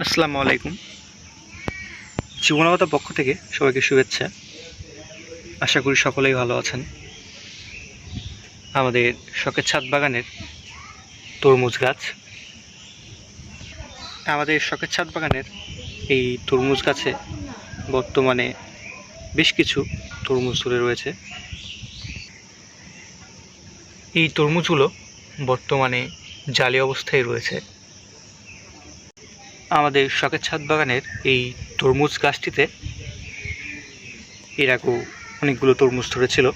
আসসালামু আলাইকুম। জীবনগত পক্ষ থেকে সবাইকে শুভেচ্ছা। আশা করি সকলেই ভালো আছেন। আমাদের শখের ছাদ বাগানের তরমুজ গাছ। আমাদের শখের ছাদ বাগানের এই তরমুজ গাছে বর্তমানে বেশ কিছু তরমুজ ধরে রয়েছে। এই তরমুজগুলো বর্তমানে জালি অবস্থায় রয়েছে। আমাদের শখের ছাদ বাগানের এই তরমুজ গাছটিতে এর আগেও অনেকগুলো তরমুজ ধরেছিল।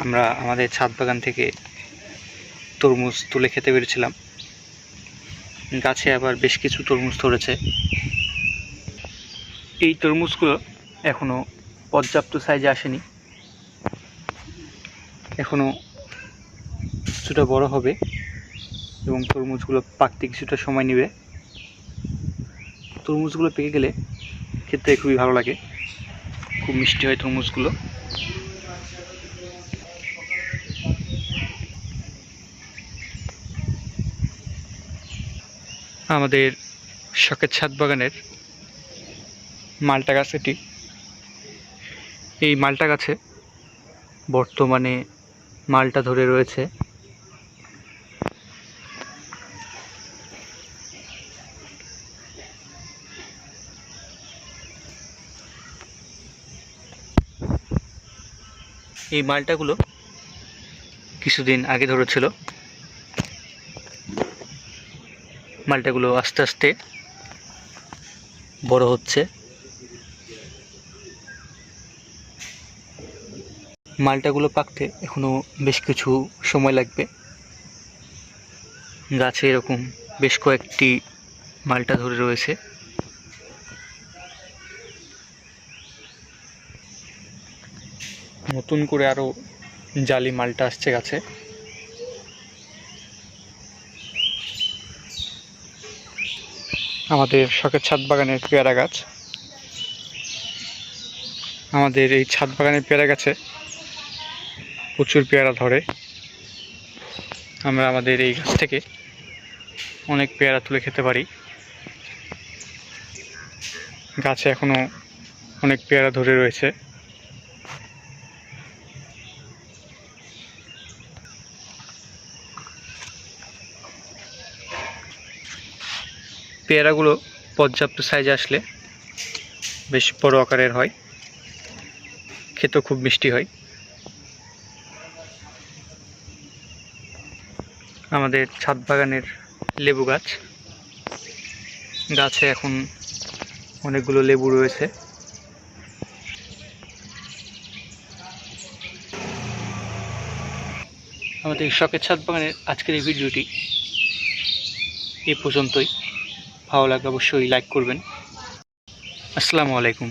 আমরা আমাদের ছাদ বাগান থেকে তরমুজ তুলে খেতে পেরেছিলাম। গাছে আবার বেশ কিছু তরমুজ ধরেছে। এই তরমুজগুলো এখনও পর্যাপ্ত সাইজে আসেনি। এখনও কিছুটা বড় হবে এবং তরমুজগুলো পাকতে কিছুটা সময় নেবে। তরমুজগুলো পেকে গেলে খেতে খুবই ভালো লাগে। খুব মিষ্টি হয় তরমুজগুলো। আমাদের শখের ছাদ বাগানের মালটা গাছ এটি। এই মালটা গাছে বর্তমানে মালটা ধরে রয়েছে। এই মালটাগুলো কিছুদিন আগে ধরেছিল। মালটাগুলো আস্তে আস্তে বড় হচ্ছে। মালটাগুলো পাকতে এখনও বেশ কিছু সময় লাগবে। গাছে এরকম বেশ কয়েকটি মালটা ধরে রয়েছে। নতুন করে আরও জালি মালটা আসছে গাছে। আমাদের শখের ছাদ বাগানের পেয়ারা গাছ। আমাদের এই ছাদ বাগানের পেয়ারা গাছে প্রচুর পেয়ারা ধরে। আমরা আমাদের এই গাছ থেকে অনেক পেয়ারা তুলে খেতে পারি। গাছে এখনও অনেক পেয়ারা ধরে রয়েছে। পেয়ারাগুলো পর্যাপ্ত সাইজে আসলে বেশ বড় আকারের হয়। খেতেও খুব মিষ্টি হয়। আমাদের ছাদ বাগানের লেবু গাছ। গাছে এখন অনেকগুলো লেবু রয়েছে। আমাদের শখের ছাদ বাগানের আজকের এই ভিডিওটি এ পর্যন্তই। ভালো লাগলে অবশ্যই লাইক করবেন। আসসালামু আলাইকুম।